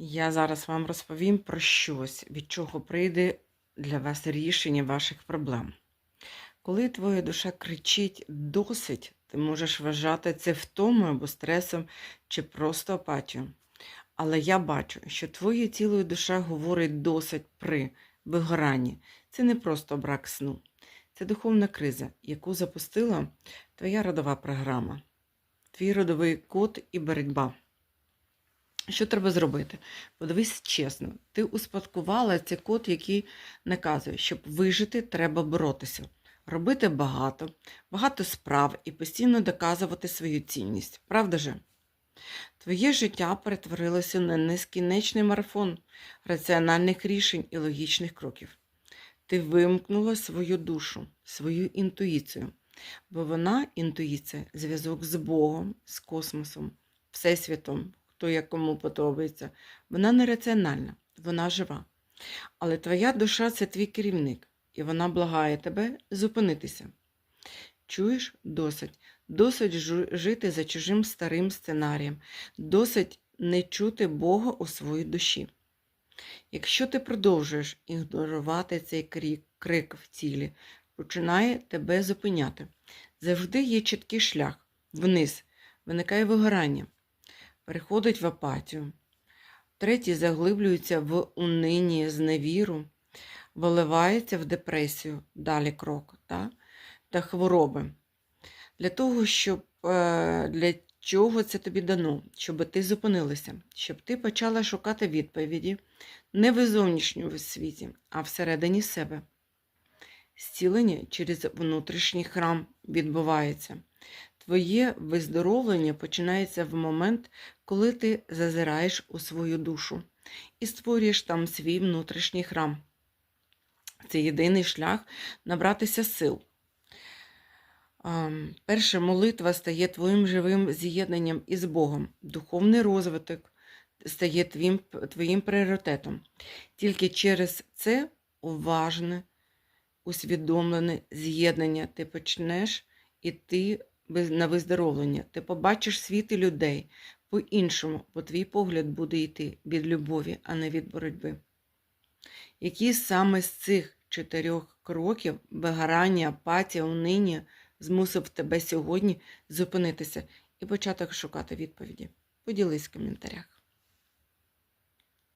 Я зараз вам розповім про щось, від чого прийде для вас рішення ваших проблем. Коли твоя душа кричить досить, ти можеш вважати це втомою або стресом чи просто апатією. Але я бачу, що твоє тіло і душа говорить досить при вигоранні. Це не просто брак сну, це духовна криза, яку запустила твоя родова програма, твій родовий код і боротьба. Що треба зробити? Подивись чесно, ти успадкувала цей код, який наказує, щоб вижити, треба боротися, робити багато, багато справ і постійно доказувати свою цінність. Правда же? Твоє життя перетворилося на нескінчений марафон раціональних рішень і логічних кроків. Ти вимкнула свою душу, свою інтуїцію, бо вона, інтуїція, зв'язок з Богом, з космосом, Всесвітом, хто як кому подобається. Вона не раціональна, вона жива. Але твоя душа це твій керівник, і вона благає тебе зупинитися. Чуєш досить, досить жити за чужим старим сценарієм, досить не чути Бога у своїй душі. Якщо ти продовжуєш ігнорувати цей крик, крик в тілі, починає тебе зупиняти. Завжди є чіткий шлях вниз, виникає вигорання, переходить в апатію. Третій заглиблюється в унині, зневіру, виливається в депресію, далі крок, та, та хвороби. Для того, щоб е, для чого це тобі дано, щоб ти зупинилася, щоб ти почала шукати відповіді не в зовнішньому світі, а всередині себе. Зцілення через внутрішній храм відбувається. Твоє виздоровлення починається в момент, коли ти зазираєш у свою душу і створюєш там свій внутрішній храм. Це єдиний шлях набратися сил. Перша молитва стає твоїм живим з'єднанням із Богом. Духовний розвиток стає твоїм, твоїм пріоритетом. Тільки через це уважне, усвідомлене з'єднання ти почнеш іти на виздоровлення. Ти побачиш світ і людей по-іншому, бо твій погляд буде йти від любові, а не від боротьби. Які саме з цих чотирьох кроків вигорання, апатія, униння змусив тебе сьогодні зупинитися і почати шукати відповіді? Поділись в коментарях.